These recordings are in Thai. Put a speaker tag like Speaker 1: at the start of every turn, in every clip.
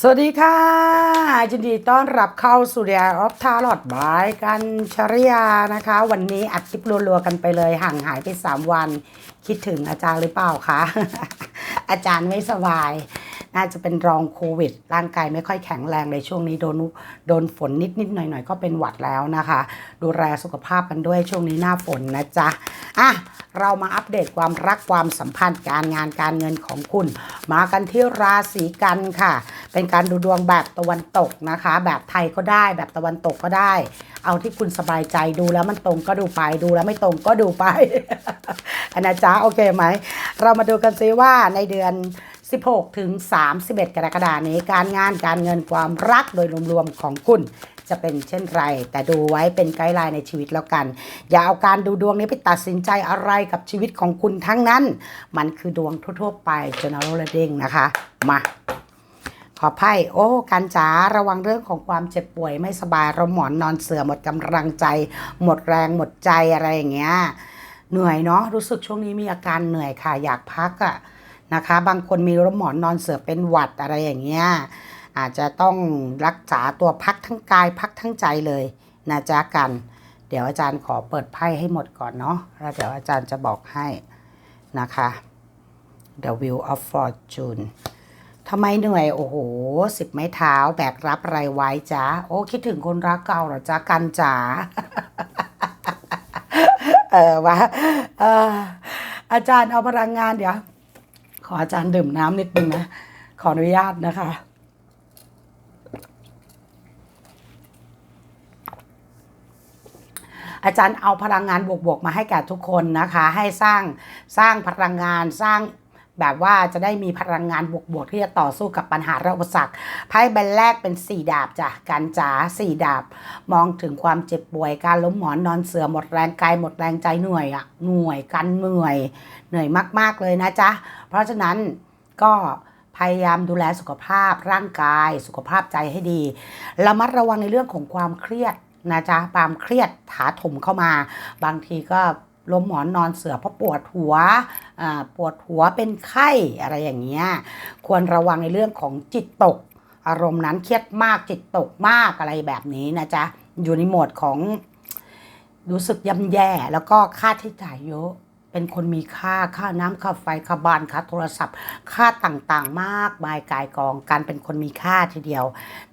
Speaker 1: สวัสดีค่ะยินดีต้อนรับเข้าสู่เดียออฟทาร์ลอดบายกันชริยานะคะ วันนี้อัดคลิปรัวๆกันไปเลย ห่างหายไป 3 วัน คิดถึงอาจารย์หรือเปล่าคะอาจารย์ไม่สบาย น่าจะเป็นรองโควิด ร่างกายไม่ค่อยแข็งแรงในช่วงนี้โดนโดนฝนนิดๆหน่อยๆ ก็เป็นหวัดแล้วนะคะ ดูแลสุขภาพกันด้วยช่วงนี้หน้าฝนนะจ๊ะอะ เรามาอัปเดตความรักความสัมพันธ์การงานการเงินของคุณ มากันที่ราศีกันค่ะ เป็นการดูดวงแบบตะวันตกนะคะ แบบไทยก็ได้แบบตะวันตกก็ได้ เอาที่คุณสบายใจดูแล้วมันตรงก็ดูไปดูแล้วไม่ตรงก็ดูไปอันนะจ๊ะโอเคไหม เรามาดูกันซิว่าในเดือน 16 ถึง 31 กรกฎาคมนี้การงานการเงินความรักโดยรวมๆของคุณ จะเป็นเช่นไร แต่ดูไว้เป็นไกด์ไลน์ในชีวิตแล้วกัน อย่าเอาการดูดวงนี้ไปตัดสินใจอะไรกับชีวิตของคุณทั้งนั้น มันคือดวงทั่วๆไป general reading นะคะ มาขอไพ่โอ้การจ๋าระวังเรื่องของความเจ็บป่วยไม่สบายเราหมอนนอนเสือหมดกำลังใจ หมดแรงหมดใจอะไรอย่างเงี้ยเหนื่อยเนาะรู้สึกช่วงนี้มีอาการเหนื่อยค่ะอยากพักอะนะคะ บางคนมีร่มหมอนนอนเสือเป็นหวัดอะไรอย่างเงี้ย อาจจะต้องรักษาตัวพักทั้งกายพักทั้งใจเลยนะจ๊ะกัน เดี๋ยวอาจารย์ขอเปิดไพ่ให้หมดก่อนเนาะแล้วเดี๋ยวอาจารย์จะบอกให้นะคะ The Wheel of Fortune ทำไมเหนื่อย โอ้โหสิบไม้เท้าแบกรับอะไรไว้จ้าโอ้คิดถึงคนรักเก่าหรอจ้ากันจ๋าเออวะเอออาจารย์เอาพลังงานเดี๋ยว ขออาจารย์ดื่มน้ำนิดนึงนะ ขออนุญาตนะคะ อาจารย์เอาพลังงานบวกๆมาให้แก่ทุกคนนะคะ ให้สร้างสร้างพลังงานสร้างแบบว่าจะได้มีพลังงานบวกๆที่จะต่อสู้กับปัญหาและอุปสรรคไพ่ใบแรกเป็นสี่ดาบจ้ะการจ๋าสี่ดาบ มองถึงความเจ็บป่วยการล้มหมอนนอนเสือหมดแรงกายหมดแรงใจเหนื่อยอะเหนื่อยกันเหนื่อยเหนื่อยมากๆเลยนะจ๊ะ เพราะฉะนั้นก็พยายามดูแลสุขภาพร่างกาย สุขภาพใจให้ดีระมัดระวังในเรื่องของความเครียด นะจ๊ะความเครียดถาถมเข้ามา บางทีก็ล้มหมอนนอนเสือเพราะปวดหัวอ่าปวดหัวเป็นไข้อะไรอย่างเงี้ยควรระวังในเรื่องของจิตตก อารมณ์นั้นเครียดมากจิตตกมากอะไรแบบนี้นะจ๊ะอยู่ในโหมดของรู้สึกย่ำแย่แล้วก็ค่าใช้จ่ายเยอะ เป็นคนมีค่าค่าน้ำค่าไฟค่าบ้านค่าโทรศัพท์ ค่าต่างๆ มากมายกายกองการเป็นคนมีค่าทีเดียว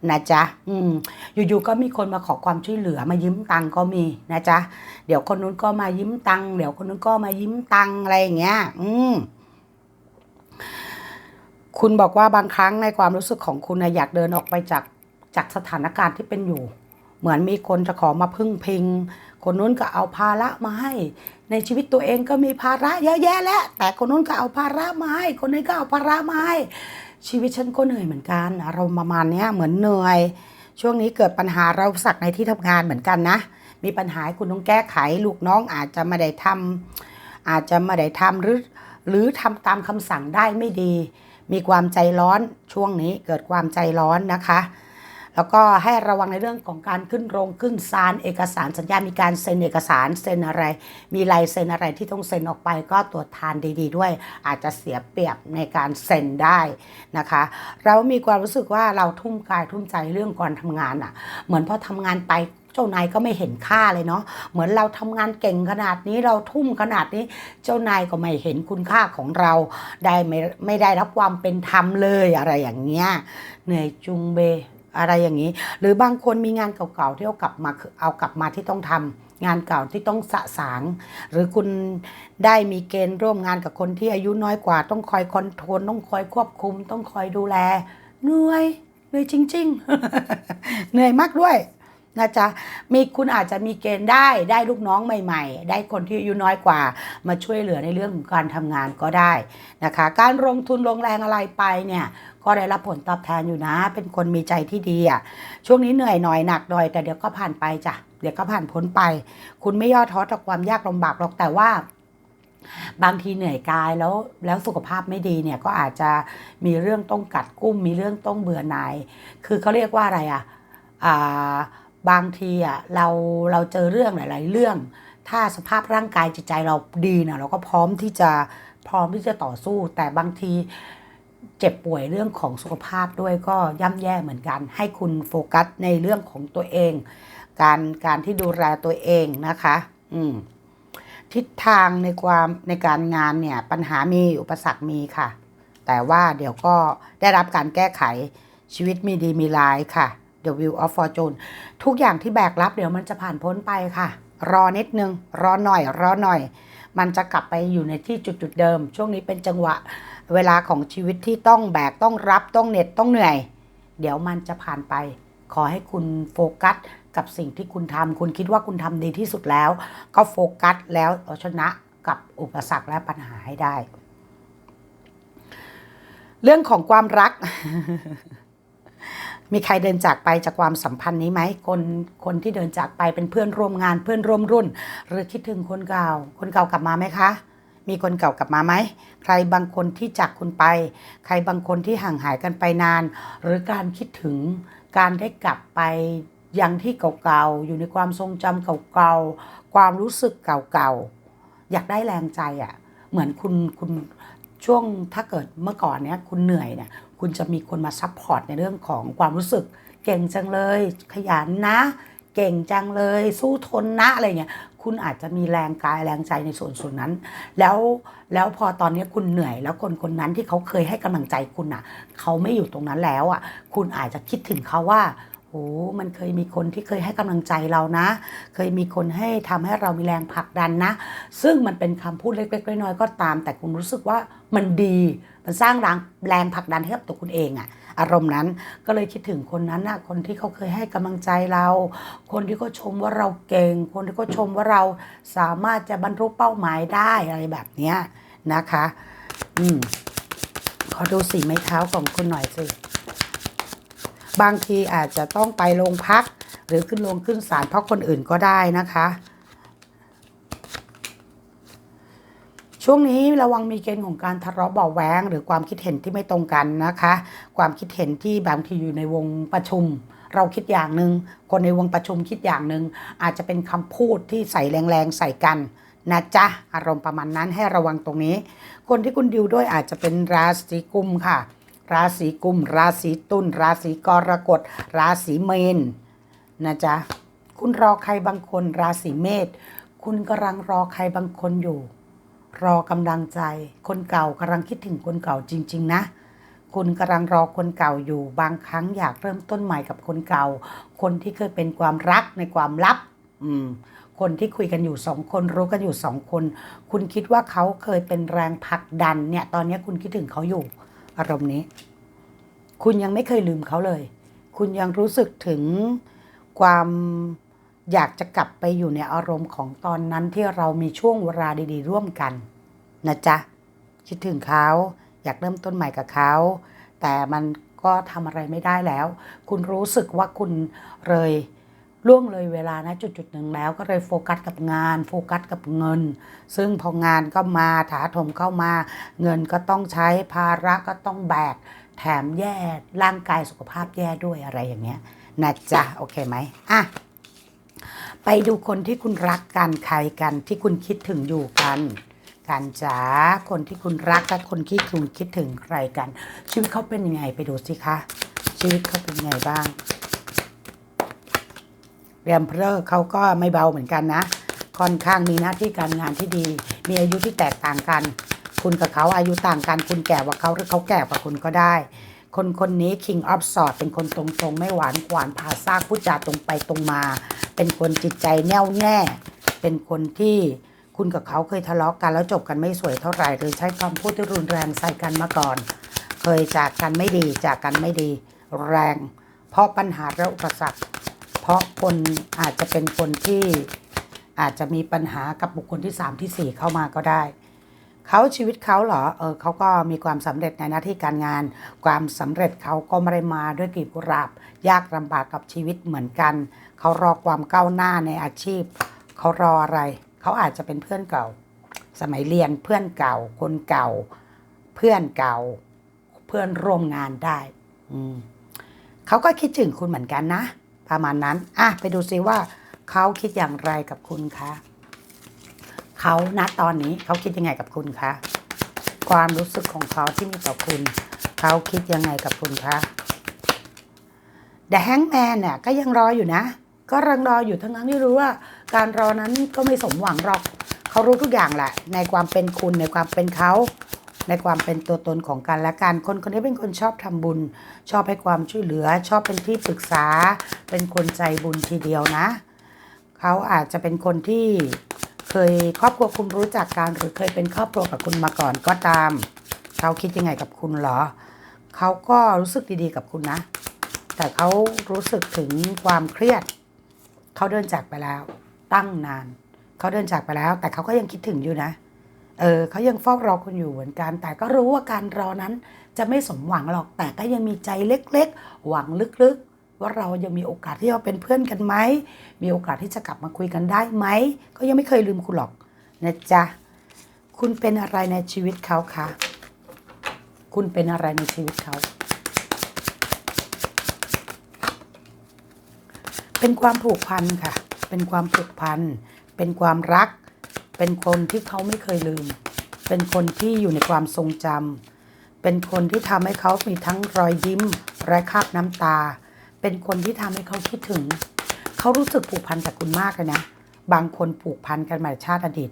Speaker 1: นะจ๊ะอืมอยู่ๆก็มีคนมาขอความช่วยเหลือมายืมตังก็มีนะจ๊ะเดี๋ยวคนนู้นก็มายืมตังเดี๋ยวคนนู้นก็มายืมตังอะไรอย่างเงี้ย อืมคุณบอกว่าบางครั้งในความรู้สึกของคุณนะอยากเดินออกไปจากจากสถานการณ์ที่เป็นอยู่ เหมือนมีคนจะขอมาพึ่งพิง คนนู้นก็เอาภาระมาให้ ในชีวิตตัวเองก็มีภาระเยอะแยะแล้วแต่คนนู้นก็เอาภาระมาให้ คนนี้ก็เอาภาระมาให้ชีวิตฉันก็เหนื่อยเหมือนกันอารมณ์ประมาณนี้เหมือนเหนื่อย ช่วงนี้เกิดปัญหาเราสักในที่ทำงานเหมือนกันนะ มีปัญหาคุณต้องแก้ไขลูกน้องอาจจะไม่ได้ทำอาจจะไม่ได้ทำหรือหรือทำตามคำสั่งได้ไม่ดี มีความใจร้อนช่วงนี้เกิดความใจร้อนนะคะ แล้วก็ให้ระวังในเรื่องของการขึ้นโรงขึ้นศาลเอกสารสัญญา มีการเซ็นเอกสารเซ็นอะไร มีลายเซ็นอะไรที่ต้องเซ็นออกไป ก็ตรวจทานดีๆ ด้วย อาจจะเสียเปรียบในการเซ็นได้นะคะ เรามีความรู้สึกว่าเราทุ่มกายทุ่มใจเรื่องการทำงานอะ่ะ เหมือนพอทำงานไปเจ้านายก็ไม่เห็นค่าเลยเนาะ เหมือนเราทำงานเก่งขนาดนี้เราทุ่มขนาดนี้ เจ้านายก็ไม่เห็นคุณค่าของเรา ได้ไม่ไม่ได้รับความเป็นธรรมเลยอะไรอย่างเงี้ย เหนื่อยจุงเบ อะไรอย่างนี้ หรือบางคนมีงานเก่าๆที่เอากลับมาเอากลับมาที่ต้องทำงานเก่าที่ต้องสะสาง หรือคุณได้มีเกณฑ์ร่วมงานกับคนที่อายุน้อยกว่า ต้องคอยคอนโทรลต้องคอยควบคุม ต้องคอยดูแลเหนื่อยเหนื่อยจริง ๆ เหนื่อยมากด้วยนะจ๊ะมีคุณอาจจะมีเกณฑ์ได้ได้ลูกน้องใหม่ ๆ ได้คนที่อายุน้อยกว่า มาช่วยเหลือในเรื่องของการทำงานก็ได้นะคะ การลงทุนลงแรงอะไรไปเนี่ย ก็ได้รับผลตอบแทนอยู่นะ เป็นคนมีใจที่ดีอะ ช่วงนี้เหนื่อยหน่อยหนักหน่อย แต่เดี๋ยวก็ผ่านไปจ้ะ เดี๋ยวก็ผ่านพ้นไป คุณไม่ย่อท้อต่อความยากลำบากหรอกแต่ว่าบางทีเหนื่อยกายแล้วแล้วสุขภาพไม่ดีเนี่ยก็อาจจะมีเรื่องต้องกัดกุ้ม มีเรื่องต้องเบื่อหน่าย คือเขาเรียกว่าอะไรอะอ่าบางทีอะเราเราเจอเรื่องหลาย ๆ เรื่อง ถ้าสภาพร่างกายจิตใจเราดีนะเราก็พร้อมที่จะพร้อมที่จะต่อสู้ แต่บางที เจ็บป่วยเรื่องของสุขภาพด้วยก็ย่ำแย่เหมือนกัน ให้คุณโฟกัสในเรื่องของตัวเอง การการที่ดูแลตัวเองนะคะ อืมทิศทางในความในการงานเนี่ย ปัญหามีอุปสรรคมีค่ะ แต่ว่าเดี๋ยวก็ได้รับการแก้ไขชีวิตมีดีมีลายค่ะ The Wheel of Fortune ทุกอย่างที่แบกรับเดี๋ยวมันจะผ่านพ้นไปค่ะ รอนิดนึง รอหน่อย รอหน่อย มันจะกลับไปอยู่ในที่จุดจุดๆเดิม ช่วงนี้เป็นจังหวะ เวลาของชีวิตที่ต้องแบกต้องรับต้องเหน็ดต้องเหนื่อย เดี๋ยวมันจะผ่านไป ขอให้คุณโฟกัสกับสิ่งที่คุณทำคุณคิดว่าคุณทำดีที่สุดแล้ว ก็โฟกัสแล้วเอาชนะกับอุปสรรคและปัญหาให้ได้ เรื่องของความรัก มีใครเดินจากไปจากความสัมพันธ์นี้ไหมคนคนที่เดินจากไปเป็นเพื่อนร่วมงานเพื่อนร่วมรุ่น หรือคิดถึงคนเก่า คนเก่ากลับมาไหมคะ มีคนเก่ากลับมาไหมใครบางคนที่จากคุณไป ใครบางคนที่ห่างหายกันไปนาน หรือการคิดถึงการได้กลับไปยังที่เก่าๆอยู่ในความทรงจำเก่าๆความรู้สึกเก่าๆอยากได้แรงใจอะ่ะเหมือนคุณคุณช่วงถ้าเกิดเมื่อก่อนเนี้ยคุณเหนื่อยเนี่ย คุณจะมีคนมาซัพพอร์ตในเรื่องของความรู้สึก เก่งจังเลย ขยันนะ เก่งจังเลย สู้ทนนะอะไรเงี้ยคุณอาจจะมีแรงกายแรงใจในส่วนส่วนนั้น แล้วแล้วพอตอนนี้คุณเหนื่อย แล้วคนคนนั้นที่เขาเคยให้กำลังใจคุณอะ เขาไม่อยู่ตรงนั้นแล้วอะ คุณอาจจะคิดถึงเขาว่าโอ้มันเคยมีคนที่เคยให้กำลังใจเรานะ เคยมีคนให้ทำให้เรามีแรงผลักดันนะ ซึ่งมันเป็นคำพูดเล็กๆน้อยๆก็ตาม แต่คุณรู้สึกว่ามันดี มันสร้างแรงแรงผลักดันให้กับตัวคุณเองอะอารมณ์นั้นก็เลยคิดถึงคนนั้นนะคนที่เขาเคยให้กำลังใจเรา คนที่เขาชมว่าเราเก่ง คนที่เขาชมว่าเราสามารถจะบรรลุเป้าหมายได้อะไรแบบเนี้ยนะคะ อืมขอดูสีไม้เท้าของคุณหน่อยสิบางทีอาจจะต้องไปโรงพัก หรือขึ้นโรงขึ้นศาลเพราะคนอื่นก็ได้นะคะ ช่วงนี้ระวังมีเกณฑ์ของการทะเลาะเบาแวงหรือความคิดเห็นที่ไม่ตรงกันนะคะ ความคิดเห็นที่บางทีอยู่ในวงประชุม เราคิดอย่างหนึ่งคนในวงประชุมคิดอย่างหนึ่งอาจจะเป็นคำพูดที่ใส่แรงๆใส่กันนะจ๊ะอารมณ์ประมาณนั้นให้ระวังตรงนี้ คนที่คุณดิวด้วยอาจจะเป็นราศีกุมค่ะ ราศีกุม ราศีตุลราศีกรกฎ ราศีเมนนะจ๊ะคุณรอใครบางคนราศีเมษคุณกำลังรอใครบางคนอยู่ รอกำลังใจ คนเก่ากำลังคิดถึงคนเก่าจริง ๆ นะ คุณกำลังรอคนเก่าอยู่บางครั้งอยากเริ่มต้นใหม่กับคนเก่า คนที่เคยเป็นความรักในความลับ อืมคนที่คุยกันอยู่สองคนรู้กันอยู่สองคน คุณคิดว่าเขาเคยเป็นแรงผลักดันเนี่ย ตอนนี้คุณคิดถึงเขาอยู่ อารมณ์นี้ คุณยังไม่เคยลืมเขาเลย คุณยังรู้สึกถึงความ อยากจะกลับไปอยู่ในอารมณ์ของตอนนั้นที่เรามีช่วงเวลาดีๆ ร่วมกัน นะจ๊ะ คิดถึงเขาอยากเริ่มต้นใหม่กับเขา แต่มันก็ทำอะไรไม่ได้แล้ว คุณรู้สึกว่าคุณเลยล่วงเลยเวลานะจุดจุดๆหนึ่งแล้วก็เลยโฟกัสกับงาน โฟกัสกับเงิน ซึ่งพองานก็มาถาถมเข้ามา เงินก็ต้องใช้ภาระก็ต้องแบก แถมแย่ร่างกายสุขภาพแย่ด้วยอะไรอย่างเงี้ยนะจ๊ะโอเคไหมอะ ไปดูคนที่คุณรักกันใครกันที่คุณคิดถึงอยู่กันกันจ๋าคนที่คุณรักกับคนที่คุณคิดถึงใครกัน ชีวิตเขาเป็นยังไงไปดูสิคะชีวิตเขาเป็นยังไงบ้างเรียมเพลอเขาก็ไม่เบาเหมือนกันนะ ค่อนข้างมีหน้าที่การงานที่ดี มีอายุที่แตกต่างกัน คุณกับเขาอายุต่างกัน คุณแก่กว่าเขาหรือเขาแก่กว่าคุณก็ได้ คนคนนี้ King of Swords เป็นคนตรงๆ ไม่หวานขวานผ่าซากพูดจาตรงไปตรงมา เป็นคนจิตใจแน่วแน่ เป็นคนที่คุณกับเขาเคยทะเลาะกันแล้วจบกันไม่สวยเท่าไหร่หรือใช้คำพูดที่รุนแรงใส่กันมาก่อน เคยจากกันไม่ดีจากกันไม่ดี แรง เพราะปัญหาและอุปสรรคเพราะคนอาจจะเป็นคนที่อาจจะมีปัญหากับบุคคลที่สามที่สี่เข้ามาก็ได้เขาชีวิตเขาเหรอ เออเขาก็มีความสำเร็จในหน้าที่การงาน ความสำเร็จเขาก็ไม่ได้มาด้วยกลีบกุหลาบ ยากลำบากกับชีวิตเหมือนกัน เขารอความก้าวหน้าในอาชีพ เขารออะไร เขาอาจจะเป็นเพื่อนเก่า สมัยเรียนเพื่อนเก่า คนเก่า เพื่อนเก่า เพื่อนร่วมงานได้ อืมเขาก็คิดถึงคุณเหมือนกันนะ ประมาณนั้น อะ ไปดูซิว่า เขาคิดอย่างไรกับคุณคะเขาณตอนนี้เขาคิดยังไงกับคุณคะความรู้สึกของเขาที่มีต่อคุณ เขาคิดยังไงกับคุณคะแต่แฮงแมนเนี่ยก็ยังรออยู่นะ ก็รังรออยู่ทั้งนั้นที่รู้ว่า การรอนั้นก็ไม่สมหวังหรอกเขารู้ทุกอย่างแหละ ในความเป็นคุณในความเป็นเขาในความเป็นตัวตนของกันและกัน คนคนนี้เป็นคนชอบทำบุญ ชอบให้ความช่วยเหลือ ชอบเป็นที่ปรึกษา เป็นคนใจบุญทีเดียวนะ เขาอาจจะเป็นคนที่เคยครอบครัวคุณรู้จักกันหรือเคยเป็นครอบครัวกับคุณมาก่อนก็ตาม เขาคิดยังไงกับคุณหรอ เขาก็รู้สึกดีๆกับคุณนะ แต่เขารู้สึกถึงความเครียด เขาเดินจากไปแล้ว ตั้งนาน เขาเดินจากไปแล้ว แต่เขาก็ยังคิดถึงอยู่นะ เออเขายังเฝ้ารอคุณอยู่เหมือนกัน แต่ก็รู้ว่าการรอนั้นจะไม่สมหวังหรอก แต่ก็ยังมีใจเล็กๆ หวังลึกๆ ว่าเรายังมีโอกาสที่จะเป็นเพื่อนกันไหม มีโอกาสที่จะกลับมาคุยกันได้ไหม ก็ยังไม่เคยลืมคุณหรอกนะจ๊ะ คุณเป็นอะไรในชีวิตเขาคะ คุณเป็นอะไรในชีวิตเขา เป็นความผูกพันค่ะ เป็นความผูกพัน เป็นความรัก เป็นคนที่เขาไม่เคยลืม เป็นคนที่อยู่ในความทรงจำ เป็นคนที่ทำให้เขามีทั้งรอยยิ้มและคราบน้ำตา เป็นคนที่ทำให้เขาคิดถึง เขารู้สึกผูกพันกับคุณมากเลยนะ บางคนผูกพันกันมาจากชาติอดีต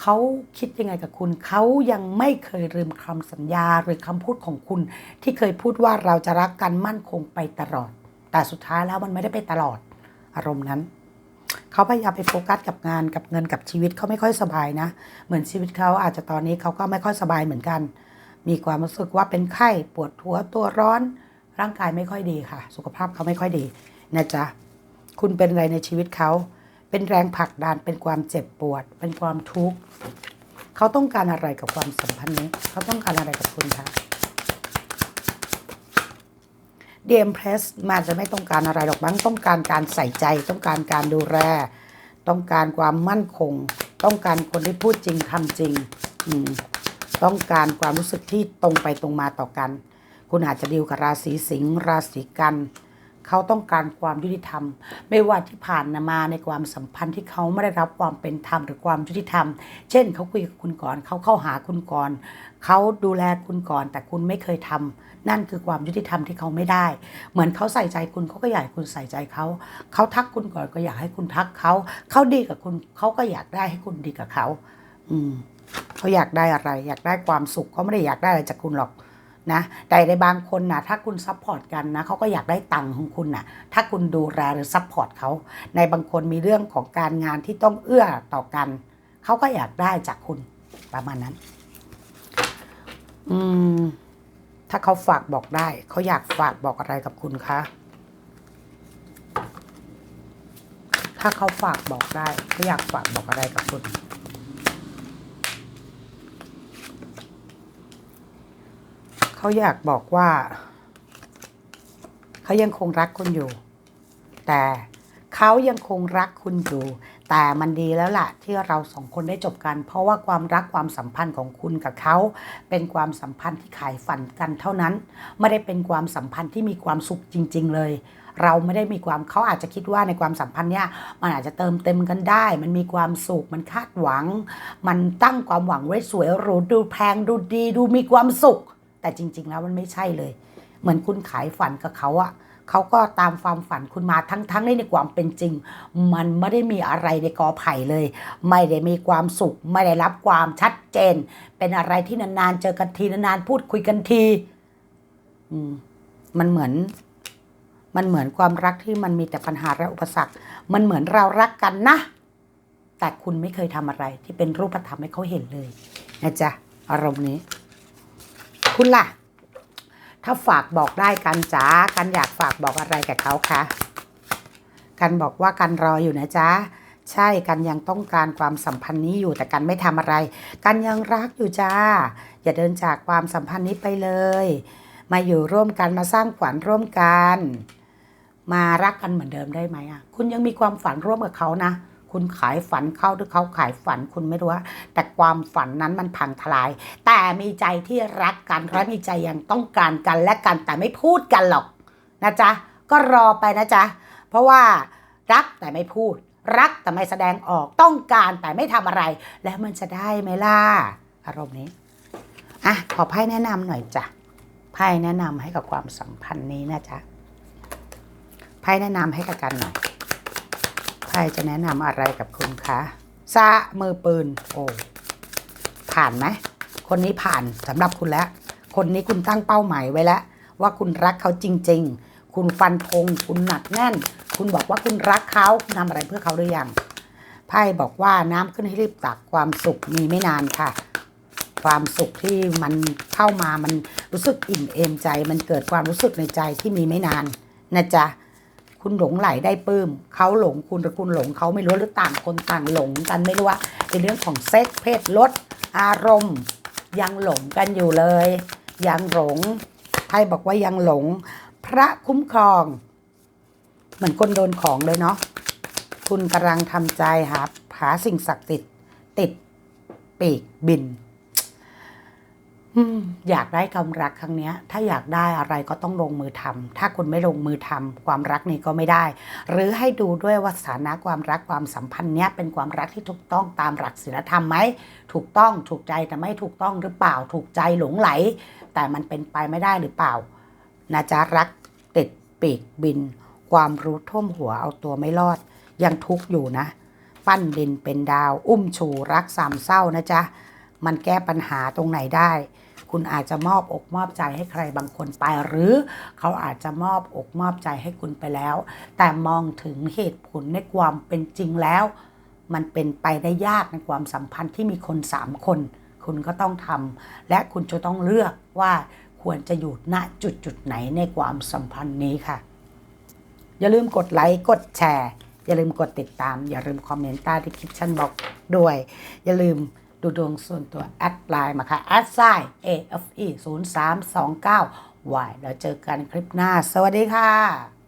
Speaker 1: เขาคิดยังไงกับคุณ เขายังไม่เคยลืมคำสัญญาหรือคำพูดของคุณ ที่เคยพูดว่าเราจะรักกันมั่นคงไปตลอด แต่สุดท้ายแล้วมันไม่ได้ไปตลอดอารมณ์นั้น เขาพยายามไปโฟกัสกับงานกับเงินกับชีวิตเขาไม่ค่อยสบายนะ เหมือนชีวิตเขาอาจจะตอนนี้เขาก็ไม่ค่อยสบายเหมือนกัน มีความรู้สึกว่าเป็นไข้ปวดหัวตัวร้อน ร่างกายไม่ค่อยดีค่ะ สุขภาพเขาไม่ค่อยดีนะจ๊ะคุณเป็นอะไรในชีวิตเขาเป็นแรงผลักดันเป็นความเจ็บปวด เป็นความทุกข์เขาต้องการอะไรกับความสัมพันธ์นี้ เขาต้องการอะไรกับคุณคะ เดียมเพรสมาจะไม่ต้องการอะไรหรอกมั้งต้องการการใส่ใจ ต้องการการดูแลต้องการความมั่นคง ต้องการคนที่พูดจริงทำจริงต้องการความรู้สึกที่ตรงไปตรงมาต่อกัน คุณอาจจะดีลกับราศีสิงห์ราศีกัน เขาต้องการความยุติธรรม ไม่ว่าที่ผ่านมาในความสัมพันธ์ที่เขาไม่ได้รับความเป็นธรรมหรือความยุติธรรม เช่น เขาคุยกับคุณก่อน เขาเข้าหาคุณก่อน เขาดูแลคุณก่อน แต่คุณไม่เคยทำนั่นคือความยุติธรรมที่เขาไม่ได้ เหมือนเขาใส่ใจคุณเขาก็อยากคุณใส่ใจเขา เขาทักคุณก่อนก็อยากให้คุณทักเขา เขาดีกับคุณเขาก็อยากได้ให้คุณดีกับเขา อืมเขาอยากได้อะไร อยากได้ความสุขเขาไม่ได้อยากได้อะไรจากคุณหรอก นะแต่ในบางคนนะถ้าคุณซัพพอร์ตกันนะเขาก็อยากได้ตังค์ของคุณนะถ้าคุณดูแลหรือซัพพอร์ตเขาในบางคนมีเรื่องของการงานที่ต้องเอื้อต่อกัน เขาก็อยากได้จากคุณประมาณนั้น อืม ถ้าเขาฝากบอกได้ เขาอยากฝากบอกอะไรกับคุณคะถ้าเขาฝากบอกได้เขาอยากฝากบอกอะไรกับคุณ เขาอยากบอกว่า เขายังคงรักคุณอยู่ แต่เขายังคงรักคุณอยู่ แต่มันดีแล้วล่ะ ที่เราสองคนได้จบกัน เพราะว่าความรักความสัมพันธ์ของคุณกับเขา เป็นความสัมพันธ์ที่ขายฝันกันเท่านั้น ไม่ได้เป็นความสัมพันธ์ที่มีความสุขจริง ๆ เลย เราไม่ได้มีความเขาอาจจะคิดว่าในความสัมพันธ์เนี่ยมันอาจจะเติมเต็มกันได้ มันมีความสุขมันคาดหวัง มันตั้งความหวังไว้สวยหรูดูแพงดูดี ดูมีความสุข แต่จริง ๆ แล้วมันไม่ใช่เลย เหมือนคุณขายฝันกับเขาอะเขาก็ตามความฝันคุณมาทั้งๆในในความเป็นจริง มันไม่ได้มีอะไรในกอไผ่เลย ไม่ได้มีความสุข ไม่ได้รับความชัดเจน เป็นอะไรที่นานๆเจอกันทีนานๆพูดคุยกันทีมันเหมือน มันเหมือนความรักที่มันมีแต่ปัญหาและอุปสรรค มันเหมือนเรารักกันนะ แต่คุณไม่เคยทำอะไรที่เป็นรูปธรรมให้เขาเห็นเลยนะจ๊ะอารมณ์นี้ คุณล่ะ ถ้าฝากบอกได้กันจ๋ากันอยากฝากบอกอะไรกับเขาคะกันบอกว่ากันรออยู่นะจ๊ะใช่กันยังต้องการความสัมพันธ์นี้อยู่แต่กันไม่ทำอะไร กันยังรักอยู่จ้า อย่าเดินจากความสัมพันธ์นี้ไปเลย มาอยู่ร่วมกันมาสร้างฝันร่วมกัน มารักกันเหมือนเดิมได้ไหมอะ คุณยังมีความฝันร่วมกับเขานะ คุณขายฝันเขาหรือเขาขายฝันคุณไม่รู้ว่าแต่ความฝันนั้นมันพังทลาย แต่มีใจที่รักกันและมีใจยังต้องการกันและกันแต่ไม่พูดกันหรอกนะจ๊ะก็รอไปนะจ๊ะเพราะว่ารักแต่ไม่พูด รักแต่ไม่แสดงออกต้องการแต่ไม่ทำอะไร แล้วมันจะได้ไหมล่ะอารมณ์นี้อะขอไพ่แนะนำหน่อยจ้ะไพ่แนะนำให้กับความสัมพันธ์นี้นะจ๊ะไพ่แนะนำให้กับกันหน่อย ไพ่จะแนะนำอะไรกับคุณคะซามือปืน โอ้ผ่านไหมคนนี้ผ่านสำหรับคุณแล้ว คนนี้คุณตั้งเป้าหมายไว้แล้ว ว่าคุณรักเขาจริง ๆ คุณฟันธงคุณหนักแน่น คุณบอกว่าคุณรักเขาคุณทำอะไรเพื่อเขาหรือยังไพ่บอกว่าน้ำขึ้นให้รีบตักความสุขมีไม่นานค่ะ ความสุขที่มันเข้ามามันรู้สึกอิ่มเอมใจ มันเกิดความรู้สึกในใจที่มีไม่นานนะจ๊ะ คุณหลงไหลได้ปื้มเขาหลงคุณหรือคุณหลงเขาไม่รู้หรือต่างคนต่างหลงกันไม่รู้ว่าในเรื่องของเซ็กเพศลดอารมณ์ ยังหลงกันอยู่เลย ยังหลงไพ่บอกว่ายังหลง พระคุ้มครอง เหมือนคนโดนของเลยเนาะคุณกำลังทำใจหาหาสิ่งศักดิ์สิทธิ์ติดปีกบิน อยากได้ความรักครั้งนี้ถ้าอยากได้อะไรก็ต้องลงมือทำถ้าคุณไม่ลงมือทำความรักนี้ก็ไม่ได้ หรือให้ดูด้วยว่าสถานะความรักความสัมพันธ์เนี้ยเป็นความรักที่ถูกต้องตามหลักศีลธรรมไหมถูกต้องถูกใจแต่ไม่ถูกต้องหรือเปล่าถูกใจหลงไหล แต่มันเป็นไปไม่ได้หรือเปล่านะจ๊ะรักติดปีกบิน ความรู้ท่วมหัวเอาตัวไม่รอด ยังทุกข์อยู่นะ ปั้นดินเป็นดาว อุ้มชูรักสามเศร้านะจ๊ะมันแก้ปัญหาตรงไหนได้ คุณอาจจะมอบอกมอบใจให้ใครบางคนไป หรือเขาอาจจะมอบอกมอบใจให้คุณไปแล้ว แต่มองถึงเหตุผลในความเป็นจริงแล้ว มันเป็นไปได้ยากในความสัมพันธ์ที่มีคนสามคน คุณก็ต้องทำและคุณจะต้องเลือกว่าควรจะอยู่ณจุดจุดไหนในความสัมพันธ์นี้ค่ะ อย่าลืมกดไลค์ กดแชร์ อย่าลืมกดติดตาม อย่าลืมคอมเมนต์ใต้ที่คลิปชั่นบอกด้วย อย่าลืม ดูดวงส่วนตัวแอดไลน์มาค่ะแอดไซน์ AFE 0329 Y แล้วเจอกันคลิปหน้า สวัสดีค่ะ